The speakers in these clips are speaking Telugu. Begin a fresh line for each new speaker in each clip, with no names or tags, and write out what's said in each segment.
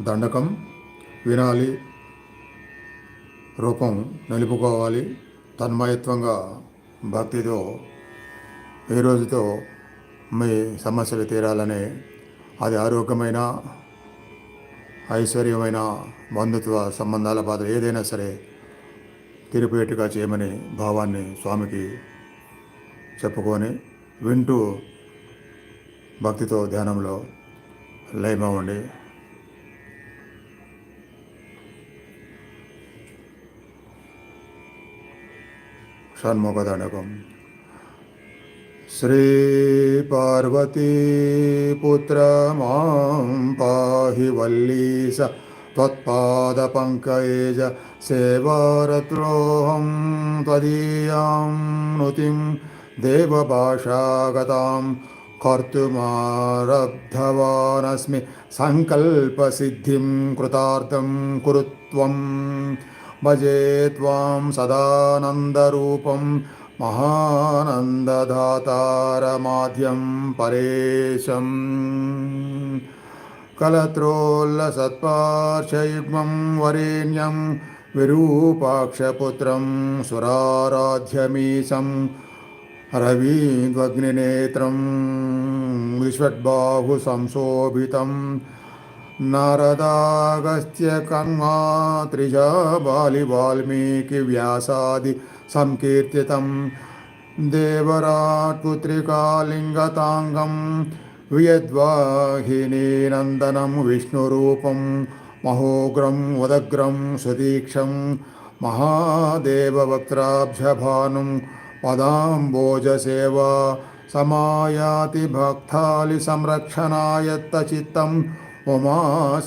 దండకం వినాలి రూపం నిలుపుకోవాలి. తన్మయత్వంగా భక్తితో ఈ రోజుతో మీ సమస్యలు తీరాలని అది ఆరోగ్యమైన ఐశ్వర్యమైన బంధుత్వ సంబంధాల బాధ ఏదైనా సరే తిరిపేటుగా చేయమని భావాన్ని స్వామికి చెప్పుకొని వింటూ భక్తితో ధ్యానంలో లయమవ్వండి. षण्मुखदनकम् श्रीपार्वतीपुत्र माँ पाहि वल्लीश त्वत्पादपङ्कये च सेवारत्रोऽहं त्वदीयां नुतिं देवभाषागतां कर्तुमारब्धवानस्मि। सङ्कल्पसिद्धिं कृतार्थं कुरुत्वम् भजे त्वां सदानन्दरूपं महानन्ददातारमाध्यं परेशम्। कलत्रोल्लसत्पार्शयुग्मं वरेण्यं विरूपाक्षपुत्रं सुराराध्यमीशं रवीन्द्वग्निनेत्रं विश्वद्बाहुसंशोभितं नारदागस्त्यकन्मा त्रिजा बालिवाल्मीकिव्यासादि संकीर्तितं देवराट्पुत्रिकालिङ्गताङ्गं वियद्वाहिनीनन्दनं विष्णुरूपं महोग्रं उदग्रं सुदीक्षं महादेववक्त्राभ्यभानुं पदाम्बोजसेवा समायाति भक्तालिसंरक्षणायत्तचित्तम् ఉమా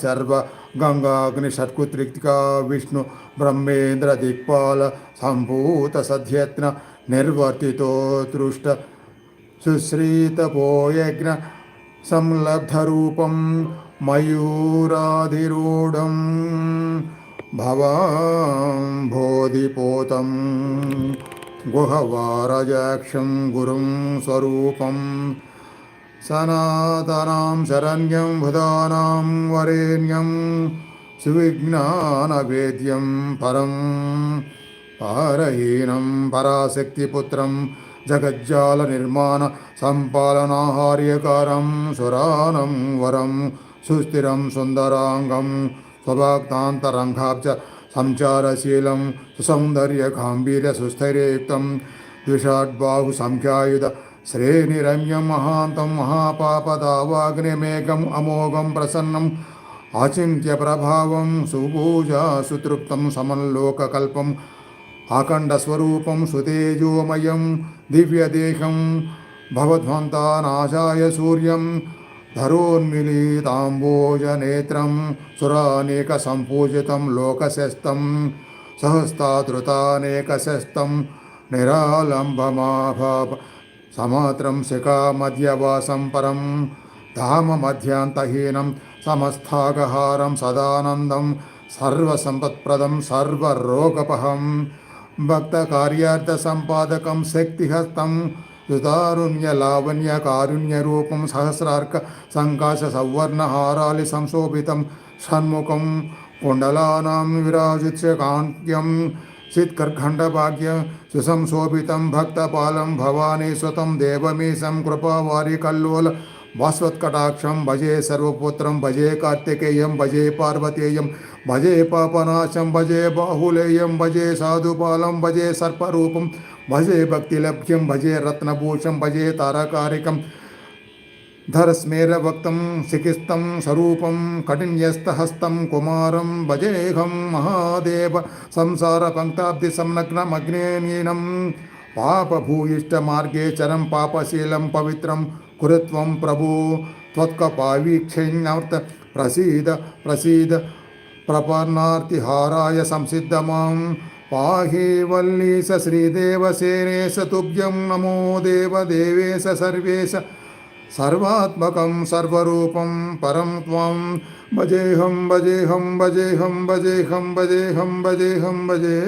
సర్వ గంగాగ్ని షట్కుత్రిక్తికా విష్ణు బ్రహ్మేంద్ర దిక్పాల సంభూత సధ్యత్న నిర్వర్తితో దృష్ట సుశ్రీతపోయజ్ఞ సంలబ్ధరూపం మయూరాధిరూఢం భవాంభోధిపోతం గుహవారజాక్షం గురుం స్వరూపం సనాతనాం శరణ్యం భుదానాం వరేణ్యం సువిజ్ఞానవేద్యం పరం పారహీనం పరాశక్తిపుత్రం జగజ్జాల నిర్మాణ సంపాలనాహార్యకారం సురానం వరం సుస్థిరం సుందరాంగం స్వభక్తాంతరంగాబ్జ సంచారశీలం సుసౌందర్య గాంభీర్య సుస్థైర్యయుక్తం ద్విషాడ్బాహు సంఖ్యాయుధ श्रेणिरम्यं महान्तं महापापदावाग्निमेकम् अमोघं आचिंत्य प्रभाव सुपूजा सुतृप्तं समल्लोककल्पम्। आखण्डस्वरूपं सुतेजोमयं दिव्यदेहं भवध्वन्तानाशाय सूर्यं। धरोन्मिलिताम्बोजनेत्रं सुरानेकसम्पूजितं लोकशस्तं। सहस्तादृतानेकशस्तं निरालम्बमाभा సమాత్రం శిఖామధ్యవాసం పరం ధామ మధ్యాంతహీనం సమస్థాగహారం సదానందం సర్వసంపత్ప్రదం సర్వరోగపహం భక్తకార్యార్థసంపాదకం శక్తిహస్తం సుతారుణ్యలావణ్యకారుణ్యరూపం సహస్రార్క సంకాశ సౌవర్ణహారాలి సంశోభితం షణ్ముఖం కుండలానాం విరాజిత్య सित्कर्खण्डभाग्यं सुसंशोभितं भक्तपालं भवानी स्वतं देवमीशं कृपावारिकल्लोल भास्वत्कटाक्षं भजे सर्वपुत्रं, भजे कार्तिकेयं, भजे पार्वतेयं, भजे पापनाशं, भजे बाहुलेयं, भजे साधुपालं, भजे सर्परूपं, भजे भक्तिलभ्यं, भजे रत्नभूषं, भजे तारकारिकं భజే తారకారికం ధరస్మేరభక్తం శిఖిస్తం స్వరూపం కఠిన్యస్తహస్తం కుమారం భజేహం మహాదేవ సంసార పంక్తాబ్ది సంలగ్నమగ్నేనీనం పాపభూయిష్టమార్గే చరం పాపశీలం పవిత్రం కురుత్వం ప్రభు త్వత్కపావీక్షణ్యర్థ ప్రసీద ప్రసీద ప్రపన్నార్తిహారాయ సంసిద్ధమాం పాహి వల్లీస శ్రీదేవసేనేశ సర్వాత్మకం సర్వరూపం పరం త్వం. భజేహం భజేహం భజేహం భజేహం భజేహం భజేహం భజే.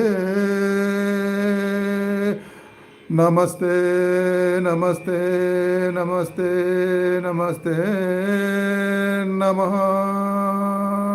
నమస్తే నమస్తే నమస్తే నమస్తే నమ.